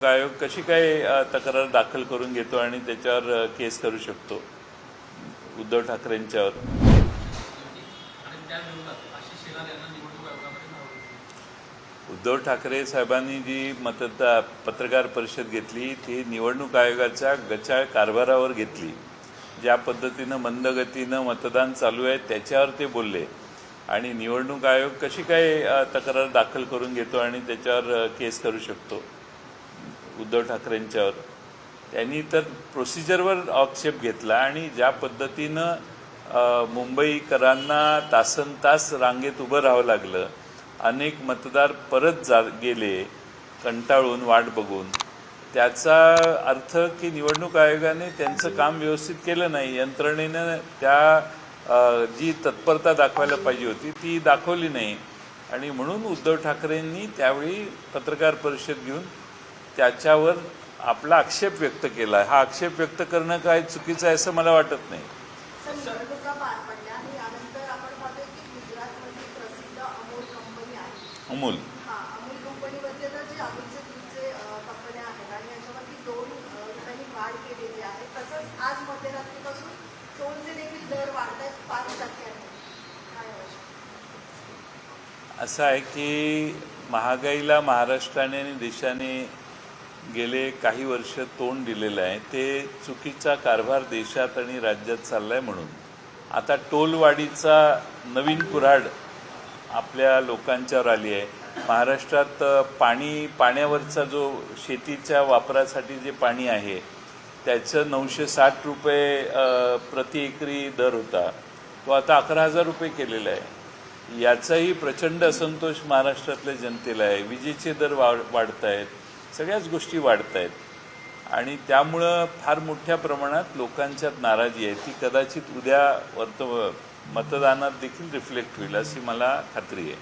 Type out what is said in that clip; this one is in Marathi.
आयोग कशी काय तक्रार दाखल करून घेतो आणि त्याच्यावर केस करू शकतो? उद्धव ठाकरेंच्यावर उद्धव ठाकरे साहेबांनी जी मतदार पत्रकार परिषद घेतली ती निवडणूक आयोगाच्या गचाळ कारभारावर घेतली. ज्या पद्धतीनं मंदगतीनं मतदान चालू आहे त्याच्यावर ते बोलले. आणि निवडणूक आयोग कशी काय तक्रार दाखल करून घेतो आणि त्याच्यावर केस करू शकतो? उद्धव ठाकरेंच्यावर. त्यांनी तर प्रोसिजरवर आक्षेप घेतला आणि ज्या पद्धतीनं मुंबईकरांना तासन तास रांगेत उभं राहावं लागलं अनेक मतदार परत जा गेले कंटाळून वाट बघून. त्याचा अर्थ की निवडणूक आयोगाने त्यांचं काम व्यवस्थित केलं नाही. यंत्रणेनं त्या जी तत्परता दाखवायला पाहिजे होती ती दाखवली नाही. आणि म्हणून उद्धव ठाकरेंनी त्यावेळी पत्रकार परिषद घेऊन त्याच्यावर आपला आक्षेप व्यक्त केला हा आक्षेप व्यक्त करणं काय चुकीचं आहे असं मला वाटत नाही. अमूल हा असं आहे की महागाईला महाराष्ट्राने आणि देशाने गेले काही वर्ष तोंड दिलेलं आहे. ते चुकीचा कारभार देशात आणि राज्यात चाललाय म्हणून. आता टोलवाढीचा नवीन कुऱ्हाड आपल्या लोकांच्यावर आली आहे. महाराष्ट्रात पाणी पाण्यावरचा जो शेतीच्या वापरासाठी जे पाणी आहे त्याचं नऊशे साठ रुपये प्रति एकरी दर होता. तो आता अकरा हजार रुपये केलेला आहे. याचाही प्रचंड असंतोष महाराष्ट्रातल्या जनतेला आहे. विजेचे दर वाढ वाढत आहेत सगळ्याच गोष्टी वाढत आहेत आणि त्यामुळं फार मोठ्या प्रमाणात लोकांच्यात नाराजी आहे. ती कदाचित उद्या वर्त मतदानात देखील रिफ्लेक्ट होईल अशी मला खात्री आहे.